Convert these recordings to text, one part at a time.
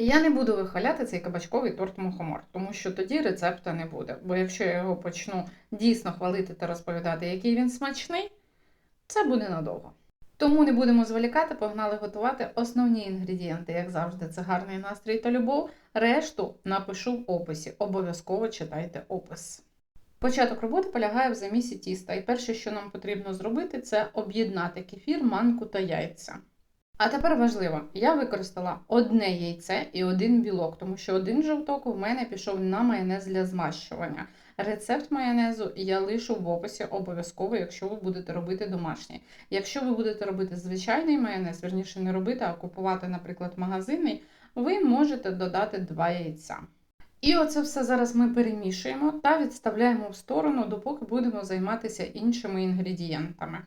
Я не буду вихваляти цей кабачковий торт мухомор, тому що тоді рецепта не буде. Бо якщо я його почну дійсно хвалити та розповідати, який він смачний, це буде надовго. Тому не будемо зволікати, погнали готувати основні інгредієнти, як завжди, це гарний настрій та любов. Решту напишу в описі. Обов'язково читайте опис. Початок роботи полягає в замісі тіста, і перше, що нам потрібно зробити, це об'єднати кефір, манку та яйця. А тепер важливо, я використала одне яйце і один білок, тому що один жовток у мене пішов на майонез для змащування. Рецепт майонезу я лишу в описі обов'язково, якщо ви будете робити домашній. Якщо ви будете робити звичайний майонез, верніше не робити, а купувати, наприклад, магазинний, ви можете додати два яйця. І оце все зараз ми перемішуємо та відставляємо в сторону, допоки будемо займатися іншими інгредієнтами.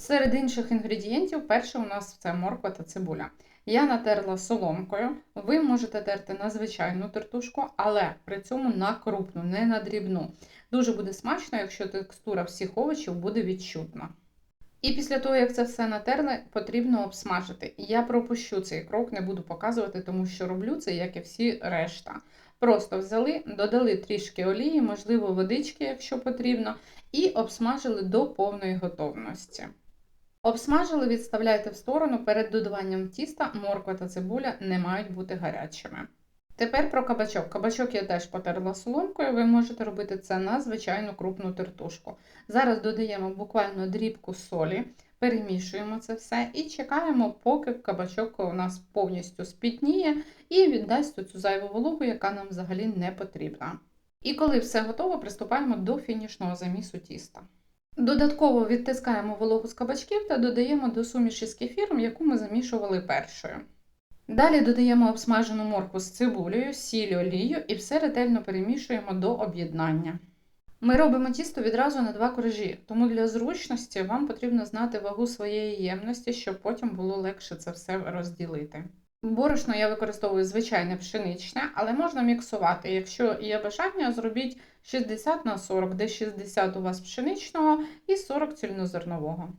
Серед інших інгредієнтів перше у нас це морква та цибуля. Я натерла соломкою. Ви можете терти на звичайну тертушку, але при цьому на крупну, не на дрібну. Дуже буде смачно, якщо текстура всіх овочів буде відчутна. І після того, як це все натерли, потрібно обсмажити. Я пропущу цей крок, не буду показувати, тому що роблю це, як і всі решта. Просто взяли, додали трішки олії, можливо, водички, якщо потрібно, і обсмажили до повної готовності. Обсмажили, відставляйте в сторону. Перед додаванням тіста морква та цибуля не мають бути гарячими. Тепер про кабачок. Кабачок я теж потерла соломкою, ви можете робити це на звичайну крупну тертушку. Зараз додаємо буквально дрібку солі, перемішуємо це все і чекаємо, поки кабачок у нас повністю спітніє і віддасть цю зайву вологу, яка нам взагалі не потрібна. І коли все готово, приступаємо до фінішного замісу тіста. Додатково відтискаємо вологу з кабачків та додаємо до суміші з кефіром, яку ми замішували першою. Далі додаємо обсмажену моркву з цибулею, сіль, олію і все ретельно перемішуємо до об'єднання. Ми робимо тісто відразу на два коржі, тому для зручності вам потрібно знати вагу своєї ємності, щоб потім було легше це все розділити. Борошно я використовую звичайне пшеничне, але можна міксувати. Якщо є бажання, зробіть 60 на 40, де 60 у вас пшеничного і 40 цільнозернового.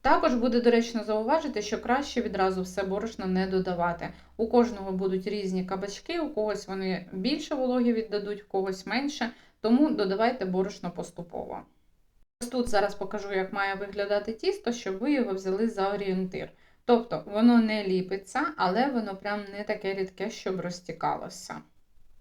Також буде доречно зауважити, що краще відразу все борошно не додавати. У кожного будуть різні кабачки, у когось вони більше вологі віддадуть, у когось менше, тому додавайте борошно поступово. Ось тут зараз покажу, як має виглядати тісто, щоб ви його взяли за орієнтир. Тобто воно не ліпиться, але воно прям не таке рідке, щоб розтікалося.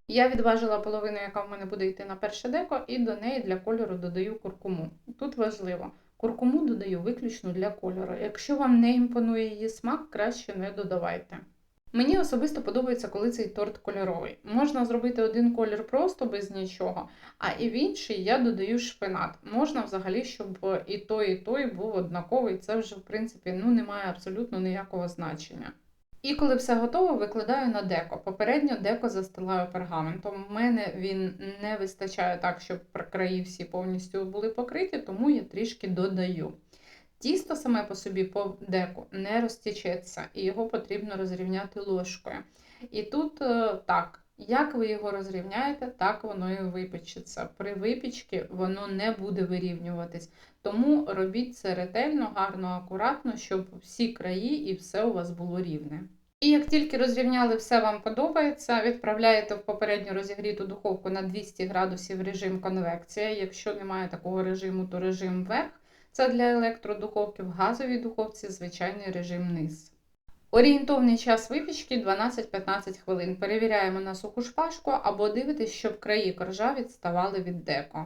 Я відважила половину, яка в мене буде йти на перше деко, і до неї для кольору додаю куркуму. Тут важливо, куркуму додаю виключно для кольору. Якщо вам не імпонує її смак, краще не додавайте. Мені особисто подобається, коли цей торт кольоровий. Можна зробити один колір просто без нічого, а і в інший я додаю шпинат. Можна взагалі, щоб і той, і той був однаковий. Це вже, в принципі, ну, не має абсолютно ніякого значення. І коли все готово, викладаю на деко. Попередньо деко застилаю пергаментом. У мене він не вистачає так, щоб краї всі повністю були покриті, тому я трішки додаю. Тісто саме по собі по деку не розтічеться, і його потрібно розрівняти ложкою. І тут е, так, як ви його розрівняєте, так воно і випечеться. При випічці воно не буде вирівнюватись. Тому робіть це ретельно, гарно, акуратно, щоб всі краї і все у вас було рівне. І як тільки розрівняли все вам подобається, відправляєте в попередньо розігріту духовку на 200 градусів режим конвекція. Якщо немає такого режиму, то режим вверх. Це для електродуховки в газовій духовці звичайний режим низ. Орієнтовний час випічки 12-15 хвилин. Перевіряємо на суху шпажку або дивитесь, щоб краї коржа відставали від деко.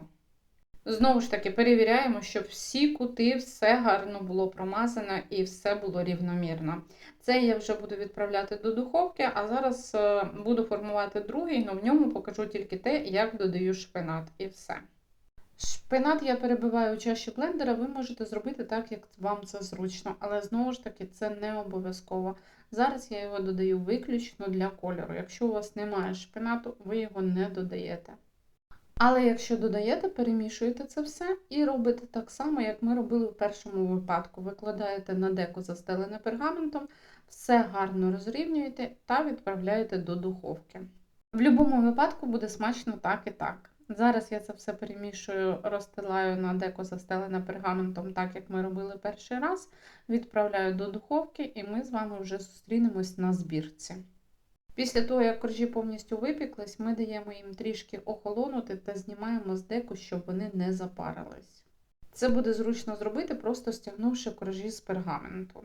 Знову ж таки, перевіряємо, щоб всі кути, все гарно було промазано і все було рівномірно. Це я вже буду відправляти до духовки, а зараз е, буду формувати другий, але в ньому покажу тільки те, як додаю шпинат і все. Шпинат я перебиваю у чаші блендера, ви можете зробити так, як вам це зручно, але знову ж таки це не обов'язково. Зараз я його додаю виключно для кольору. Якщо у вас немає шпинату, ви його не додаєте. Але якщо додаєте, перемішуєте це все і робите так само, як ми робили в першому випадку. Викладаєте на деко застелене пергаментом, все гарно розрівнюєте та відправляєте до духовки. В будь-якому випадку буде смачно так і так. Зараз я це все перемішую, розстилаю на деко застелене пергаментом, так як ми робили перший раз. Відправляю до духовки, і ми з вами вже зустрінемось на збірці. Після того, як коржі повністю випіклись, ми даємо їм трішки охолонути та знімаємо з деку, щоб вони не запарились. Це буде зручно зробити, просто стягнувши коржі з пергаменту.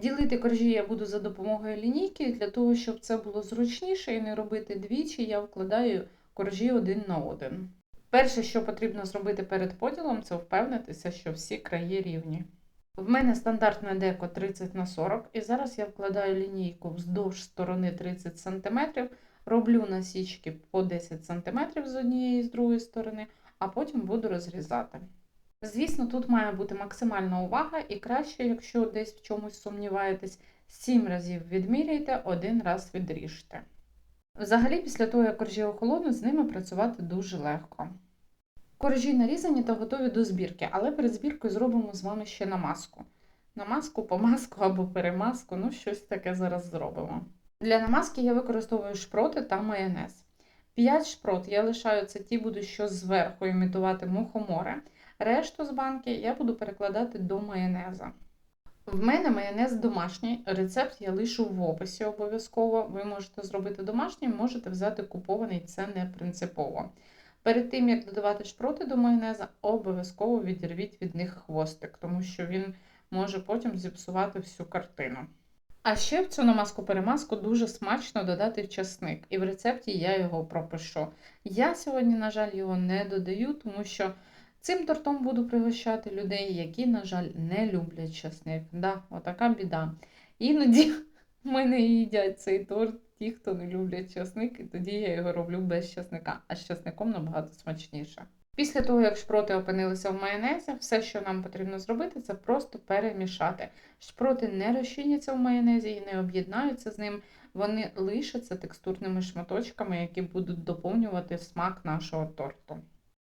Ділити коржі я буду за допомогою лінійки, для того, щоб це було зручніше і не робити двічі, я вкладаю коржі один на один. Перше, що потрібно зробити перед поділом, це впевнитися, що всі краї рівні. В мене стандартне деко 30 на 40, і зараз я вкладаю лінійку вздовж сторони 30 см, роблю насічки по 10 см з однієї і з другої сторони, а потім буду розрізати. Звісно, тут має бути максимальна увага, і краще, якщо десь в чомусь сумніваєтесь, 7 разів відміряйте, один раз відріжте. Взагалі, після того, як коржі охолонуть, з ними працювати дуже легко. Коржі нарізані та готові до збірки, але перед збіркою зробимо з вами ще намазку. Намазку, помазку або перемазку, ну щось таке зараз зробимо. Для намазки я використовую шпроти та майонез. 5 шпрот я лишаю це ті буду, що зверху імітувати мухомори. Решту з банки я буду перекладати до майонеза. В мене майонез домашній, рецепт я лишу в описі обов'язково. Ви можете зробити домашній, можете взяти купований, це не принципово. Перед тим, як додавати шпроти до майонеза, обов'язково відірвіть від них хвостик, тому що він може потім зіпсувати всю картину. А ще в цю намазку-перемазку дуже смачно додати часник, і в рецепті я його пропишу. Я сьогодні, на жаль, його не додаю, тому що цим тортом буду пригощати людей, які, на жаль, не люблять часник. Да, отака біда. Іноді в мене їдять цей торт ті, хто не люблять часник, і тоді я його роблю без часника, а з часником набагато смачніше. Після того, як шпроти опинилися в майонезі, все, що нам потрібно зробити, це просто перемішати. Шпроти не розчиняться в майонезі і не об'єднаються з ним, вони лишаться текстурними шматочками, які будуть доповнювати смак нашого торту.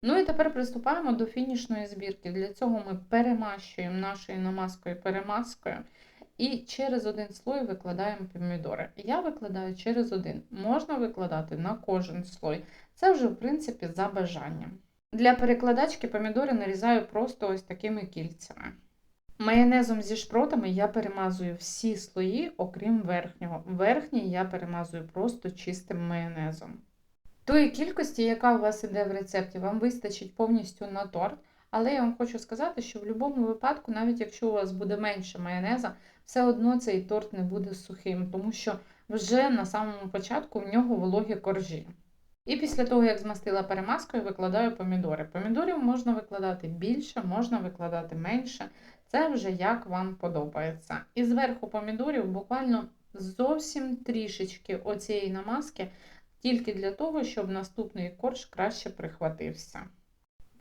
Ну і тепер приступаємо до фінішної збірки. Для цього ми перемащуємо нашою намазкою перемазкою і через один слой викладаємо помідори. Я викладаю через один. Можна викладати на кожен слой. Це вже, в принципі, за бажанням. Для перекладачки помідори нарізаю просто ось такими кільцями. Майонезом зі шпротами я перемазую всі слої, окрім верхнього. Верхній я перемазую просто чистим майонезом. Тої кількості, яка у вас іде в рецепті, вам вистачить повністю на торт. Але я вам хочу сказати, що в будь-якому випадку, навіть якщо у вас буде менше майонеза, все одно цей торт не буде сухим, тому що вже на самому початку в нього вологі коржі. І після того, як змастила перемазкою, викладаю помідори. Помідорів можна викладати більше, можна викладати менше. Це вже як вам подобається. І зверху помідорів буквально зовсім трішечки оцієї намазки, тільки для того, щоб наступний корж краще прихватився.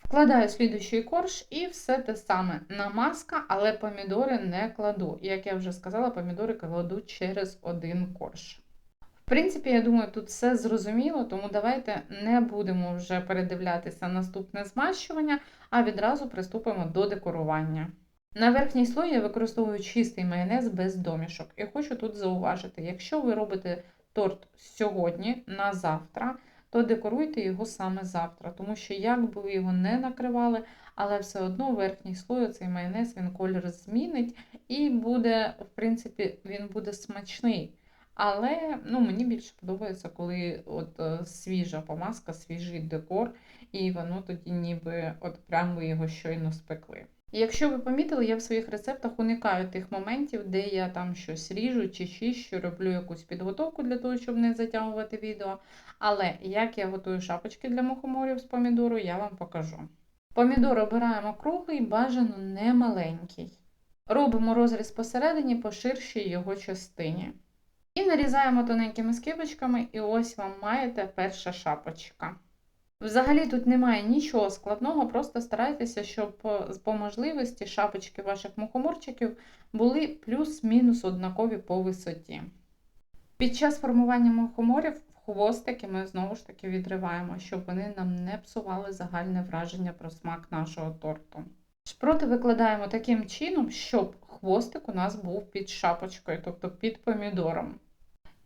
Вкладаю слідуючий корж і все те саме. Намазка, але помідори не кладу. Як я вже сказала, помідори кладу через один корж. В принципі, я думаю, тут все зрозуміло, тому давайте не будемо вже передивлятися наступне змащування, а відразу приступимо до декорування. На верхній слої я використовую чистий майонез без домішок. І хочу тут зауважити, якщо ви робите торт сьогодні на завтра, то декоруйте його саме завтра, тому що як би ви його не накривали, але все одно верхній слой цей майонез він колір змінить і буде, в принципі, він буде смачний. Але ну, мені більше подобається, коли от е, свіжа помазка, свіжий декор, і воно тоді ніби от прямо його щойно спекли. І якщо ви помітили, я в своїх рецептах уникаю тих моментів, де я там щось ріжу чи чищу, роблю якусь підготовку для того, щоб не затягувати відео. Але як я готую шапочки для мухоморів з помідору, я вам покажу. Помідор обираємо круглий, бажано не маленький. Робимо розріз посередині по ширшій його частині. І нарізаємо тоненькими скибочками, і ось вам маєте перша шапочка. Взагалі тут немає нічого складного, просто старайтеся, щоб по можливості шапочки ваших мухоморчиків були плюс-мінус однакові по висоті. Під час формування мухоморів хвостики ми знову ж таки відриваємо, щоб вони нам не псували загальне враження про смак нашого торту. Шпроти викладаємо таким чином, щоб хвостик у нас був під шапочкою, тобто під помідором.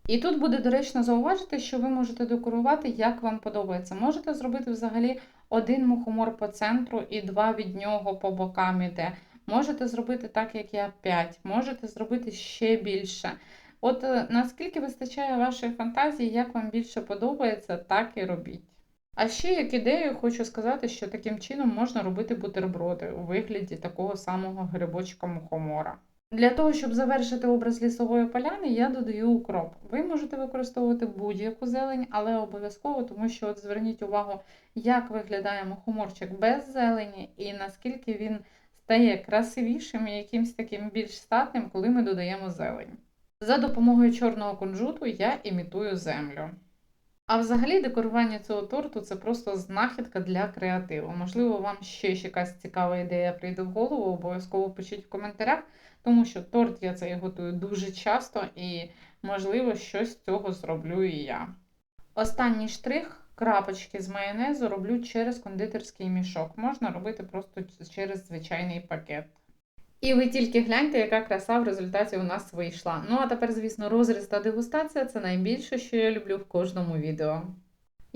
І тут буде доречно зауважити, що ви можете декорувати, як вам подобається. Можете зробити взагалі один мухомор по центру і два від нього по бокам іде. Можете зробити так, як я 5, можете зробити ще більше. От е, наскільки вистачає вашої фантазії, як вам більше подобається, так і робіть. А ще як ідею хочу сказати, що таким чином можна робити бутерброди у вигляді такого самого грибочка мухомора. Для того, щоб завершити образ лісової поляни, я додаю укроп. Ви можете використовувати будь-яку зелень, але обов'язково, тому що от зверніть увагу, як виглядає мухоморчик без зелені і наскільки він стає красивішим і якимсь таким більш статним, коли ми додаємо зелень. За допомогою чорного кунжуту я імітую землю. А взагалі декорування цього торту це просто знахідка для креативу. Можливо, вам ще якась цікава ідея прийде в голову, обов'язково пишіть в коментарях, тому що торт я цей готую дуже часто і, можливо, щось з цього зроблю і я. Останній штрих крапочки з майонезу роблю через кондитерський мішок. Можна робити просто через звичайний пакет. І ви тільки гляньте, яка краса в результаті у нас вийшла. Ну а тепер, звісно, розріз та дегустація це найбільше, що я люблю в кожному відео.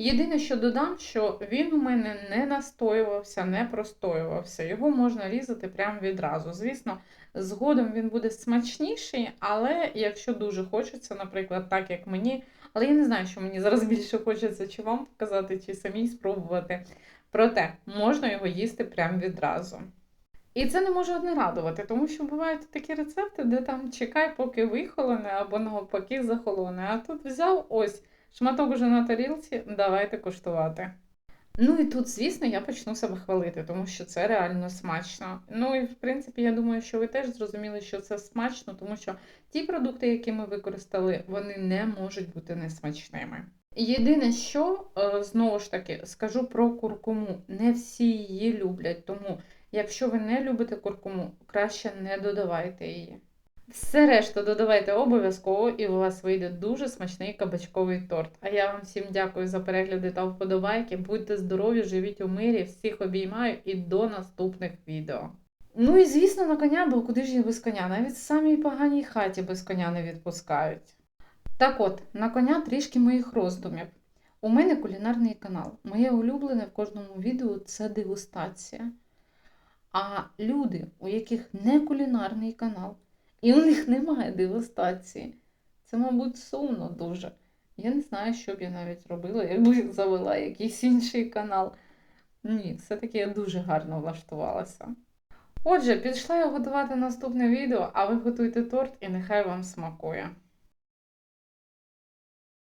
Єдине, що додам, що він у мене не настоювався, не простоювався. Його можна різати прямо відразу. Звісно, згодом він буде смачніший, але якщо дуже хочеться, наприклад, так як мені, але я не знаю, що мені зараз більше хочеться, чи вам показати, чи самій спробувати. Проте можна його їсти прямо відразу. І це не може одне радувати, тому що бувають такі рецепти, де там чекай, поки вихолоне, або навпаки захолоне. А тут взяв ось шматок уже на тарілці, давайте куштувати. Ну і тут, звісно, я почну себе хвалити, тому що це реально смачно. Ну і в принципі, я думаю, що ви теж зрозуміли, що це смачно, тому що ті продукти, які ми використали, вони не можуть бути несмачними. Єдине, що е, знову ж таки скажу про куркуму. Не всі її люблять, тому якщо ви не любите куркуму, краще не додавайте її. Все решта додавайте обов'язково, і у вас вийде дуже смачний кабачковий торт. А я вам всім дякую за перегляди та вподобайки. Будьте здорові, живіть у мирі, всіх обіймаю і до наступних відео. Ну і звісно, на коня, бо куди ж я без коня? Навіть в самій поганій хаті без коня не відпускають. Так от, на коня трішки моїх роздумів. У мене кулінарний канал. Моє улюблене в кожному відео це дегустація. А люди, у яких не кулінарний канал, і у них немає дегустації, це, мабуть, сумно дуже. Я не знаю, що б я навіть робила, якби завела якийсь інший канал. Ні, все-таки я дуже гарно влаштувалася. Отже, пішла я готувати наступне відео, а ви готуйте торт і нехай вам смакує.